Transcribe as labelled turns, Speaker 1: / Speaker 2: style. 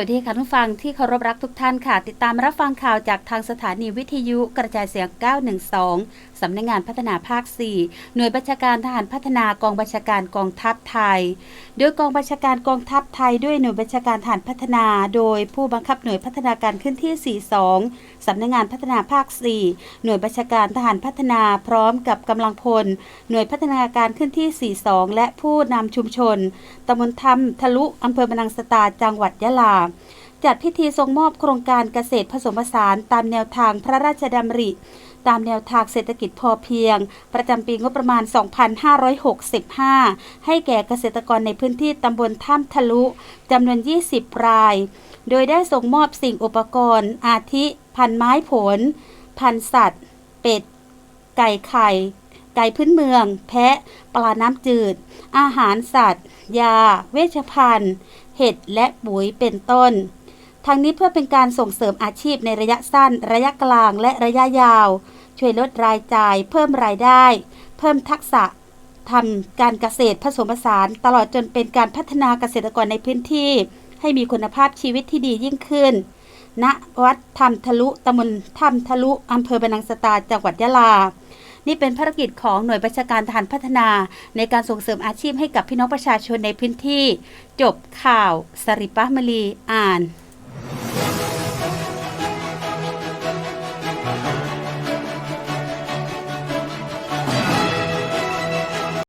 Speaker 1: วัสดีค่ะทุกฟังที่เคารพรักทุกท่านค่ะ ติดตามรับฟังข่าวจากทางสถานีวิทยุกระจายเสียง 912 สำนักงานพัฒนาภาค 4 หน่วยบัญชาการทหารพัฒนากองบัญชาการกองทัพไทย โดยกองบัญชาการกองทัพไทยด้วยหน่วยบัญชาการทหารพัฒนา โดยผู้บังคับหน่วยพัฒนาการขึ้นที่ 42 สำนักงานพัฒนาภาค 4 หน่วยบัญชาการทหารพัฒนาพร้อมกับกำลังพล หน่วยพัฒนาการขึ้นที่ 42 และผู้นำชุมชนตำบลธรรมทะลุอำเภอบรรนังสตาจังหวัดยะลา จัดพิธีทรงมอบโครงการเกษตรผสมผสานตามแนวทางพระราชดำริ ตามแนวทางเศรษฐกิจพอเพียง ประจำปีงบประมาณ 2565 ให้แก่เกษตรกรในพื้นที่ตำบลถ้ำทะลุจำนวน 20 ราย โดยได้ส่งมอบสิ่งอุปกรณ์ อาทิ พันไม้ผล พันสัตว์ เป็ด ไก่ไข่ไก่พื้นเมือง แพะ ปลาน้ำจืด อาหารสัตว์ ยา เวชภัณฑ์ เห็ด และปุ๋ยเป็นต้น ทางนี้เพื่อเป็นการส่งเสริมอาชีพในระยะสั้น ระยะกลาง และระยะยาว ช่วยลดรายจ่าย เพิ่มรายได้ เพิ่มทักษะทำการเกษตรผสมผสาน ตลอดจนเป็นการพัฒนาเกษตรกรในพื้นที่ ให้มีคุณภาพชีวิตที่ดียิ่งขึ้น ณ วัดธรรมทะลุตำบลธรรมทะลุอำเภอบรรนังสตาจังหวัดยะลา นี่เป็นภารกิจของหน่วยบัญชาการทหารพัฒนา ในการส่งเสริมอาชีพให้กับพี่น้องประชาชนในพื้นที่ จบข่าว สริปะมลีอ่าน